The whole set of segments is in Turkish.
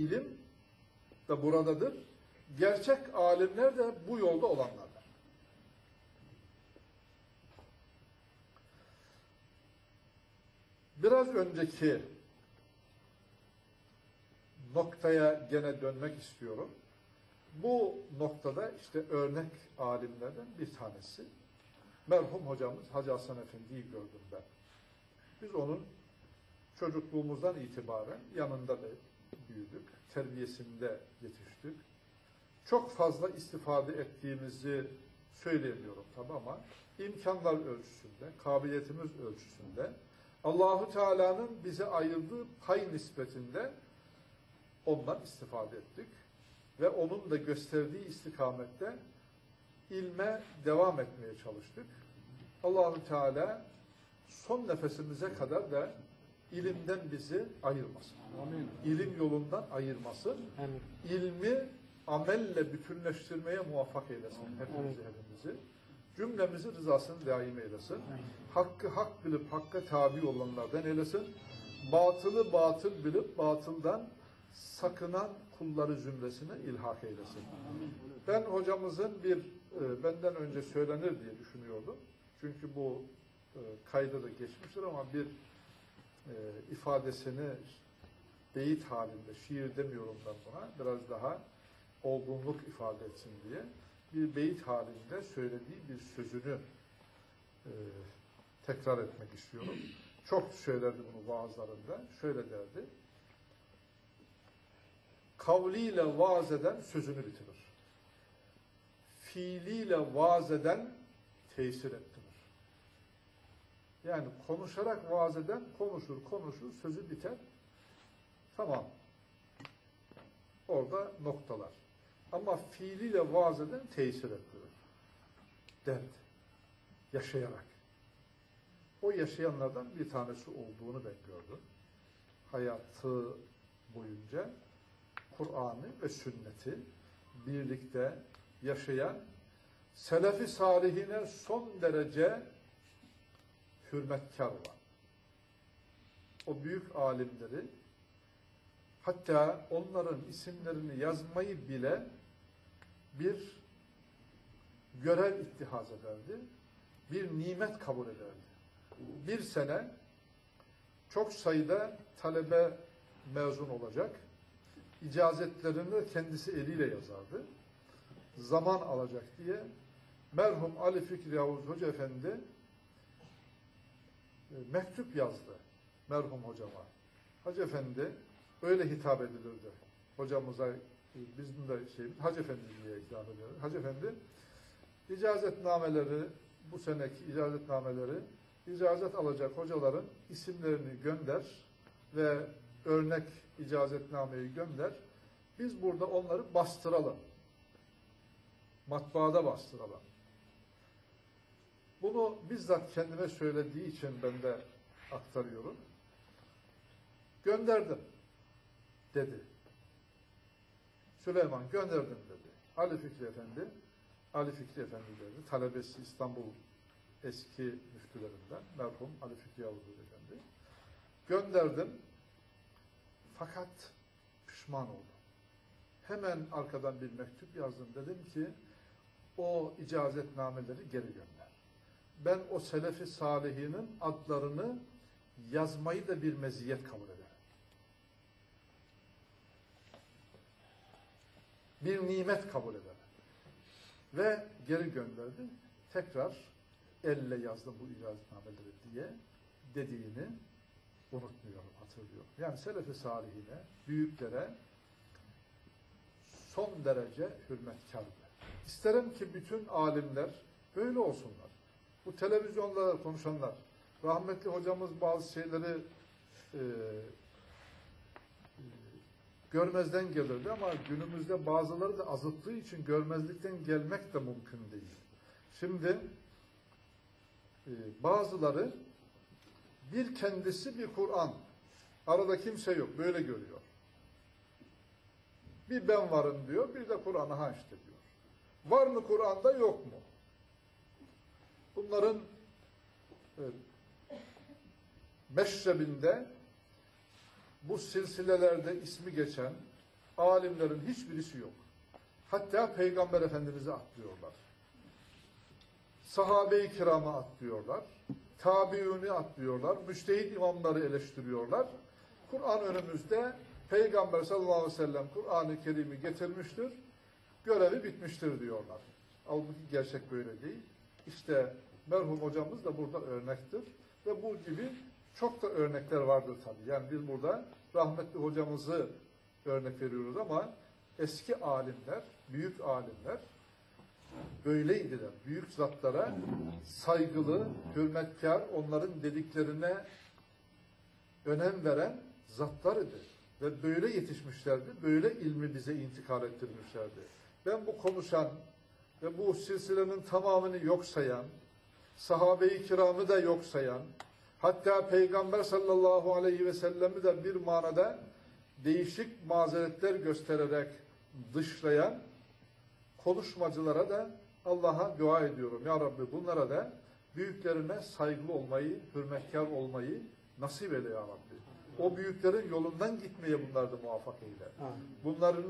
ilim de buradadır. Gerçek alimler de bu yolda olanlardır. Biraz önceki noktaya gene dönmek istiyorum. Bu noktada işte örnek alimlerden bir tanesi. Merhum hocamız Hacı Hasan Efendi'yi gördüm ben. Biz onun çocukluğumuzdan itibaren yanında da büyüdük. Terbiyesinde yetiştik. Çok fazla istifade ettiğimizi söyleyemiyorum tabi ama imkanlar ölçüsünde, kabiliyetimiz ölçüsünde Allahu Teala'nın bize ayırdığı pay nispetinde ondan istifade ettik ve onun da gösterdiği istikamette ilme devam etmeye çalıştık. Allahu Teala son nefesimize kadar da ilimden bizi ayırmasın. Amin. İlim yolundan ayırmasın. Amin. İlmi amelle bütünleştirmeye muvaffak eylesin hepimizi hepimizi. Cümlemizi rızasını daim eylesin. Hakkı hak bilip hakka tabi olanlardan eylesin. Batılı batıl bilip batıldan sakınan kulları zümresine ilhak eylesin. Ben hocamızın bir e, benden önce söylenir diye düşünüyordum. Çünkü bu e, kayda da geçmiştir ama bir e, ifadesini beyit halinde, şiir demiyorum ben buna, biraz daha olgunluk ifade etsin diye bir beyit halinde söylediği bir sözünü e, tekrar etmek istiyorum. Çok söylerdi bunu vaazlarında. Şöyle derdi. Kavliyle vaaz eden sözünü bitirir. Fiiliyle vaaz eden tesir ettirir. Yani konuşarak vaaz eden konuşur, konuşur, sözü biter. Tamam. Orada noktalar. Ama fiiliyle vaaz eden tesir ettirir. Dert. Yaşayarak. O yaşayanlardan bir tanesi olduğunu ben gördüm. Hayatı boyunca Kur'an'ı ve sünneti birlikte yaşayan selefi salihine son derece hürmetkar olan o büyük alimleri hatta onların isimlerini yazmayı bile bir görev ittihaz ederdi. Bir nimet kabul ederdi. Bir sene çok sayıda talebe mezun olacak. İcazetlerini kendisi eliyle yazardı. Zaman alacak diye merhum Ali Fikri Yavuz Hoca Efendi mektup yazdı merhum hocama. Hacı Efendi öyle hitap edilirdi. Hocamıza e, bizim de şeyimiz Hacı Efendi diye hitap ediyoruz. Hacı Efendi icazetnameleri bu seneki icazetnameleri icazet alacak hocaların isimlerini gönder ve örnek icazetnameyi gönder. Biz burada onları bastıralım. Matbaada bastıralım. Bunu bizzat kendime söylediği için ben de aktarıyorum. Gönderdim dedi. Süleyman gönderdim dedi. Ali Fikri Efendi, Ali Fikri Efendi dedi. Talebesi İstanbul eski müftülerinden merhum Ali Fikri Yavuz Efendi. Gönderdim. Fakat pişman oldum. Hemen arkadan bir mektup yazdım. Dedim ki o icazetnameleri geri gönder. Ben o selefi salihinin adlarını yazmayı da bir meziyet kabul ederim. Bir nimet kabul ederim. Ve geri gönderdim. Tekrar elle yazdım bu icazetnameleri diye dediğini unutmuyorum, hatırlıyorum. Yani selefi salihine, büyüklere son derece hürmetkardı. İsterim ki bütün alimler böyle olsunlar. Bu televizyonda konuşanlar, rahmetli hocamız bazı şeyleri e, görmezden gelirdi ama günümüzde bazıları da azıttığı için görmezlikten gelmek de mümkün değil. Şimdi e, bazıları bir kendisi bir Kur'an. Arada kimse yok. Böyle görüyor. Bir ben varım diyor. Bir de Kur'an'ı ha diyor. Var mı Kur'an'da yok mu? Bunların meşrebinde bu silsilelerde ismi geçen alimlerin hiçbirisi yok. Hatta Peygamber Efendimiz'i atlıyorlar. Sahabe-i kiramı atlıyorlar. Tabiuni atlıyorlar. Müştehit imamları eleştiriyorlar. Kur'an önümüzde Peygamber sallallahu aleyhi ve sellem Kur'an-ı Kerim'i getirmiştir. Görevi bitmiştir diyorlar. Halbuki gerçek böyle değil. İşte merhum hocamız da burada örnektir. Ve bu gibi çok da örnekler vardır tabii. Yani biz burada rahmetli hocamızı örnek veriyoruz ama eski alimler, büyük alimler böyleydiler. Büyük zatlara saygılı, hürmetkar, onların dediklerine önem veren zatlar idi. Ve böyle yetişmişlerdi, böyle ilmi bize intikal ettirmişlerdi. Ben bu konuşan ve bu silsilenin tamamını yok sayan, sahabe-i kiramı da yok sayan, hatta Peygamber sallallahu aleyhi ve sellemi de bir manada değişik mazeretler göstererek dışlayan konuşmacılara da Allah'a dua ediyorum. Ya Rabbi bunlara da büyüklerine saygılı olmayı, hürmetkar olmayı nasip eyle ya Rabbi. O büyüklerin yolundan gitmeye bunlar da muvaffak eyle. Bunların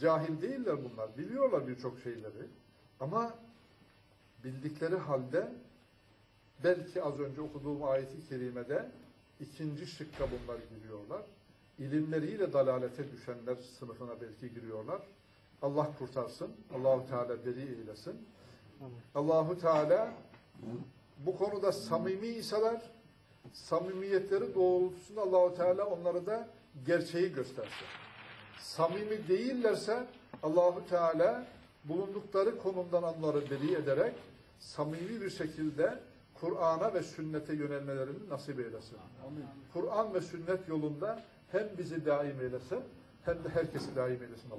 cahil değiller bunlar. Biliyorlar birçok şeyleri. Ama bildikleri halde belki az önce okuduğum ayeti kerimede ikinci şıkka bunlar giriyorlar. İlimleriyle dalalete düşenler sınıfına belki giriyorlar. Allah kurtarsın. Allahu Teala beri eylesin. Allahu Teala bu konuda samimi iseler samimiyetleri doğrultusunda Allahu Teala onları da gerçeği göstersin. Samimi değillerse Allahu Teala bulundukları konumdan onları beri ederek samimi bir şekilde Kur'an'a ve sünnete yönelmelerini nasip eylesin. Kur'an ve sünnet yolunda hem bizi daim eylesin hem de herkesi daim eylesin.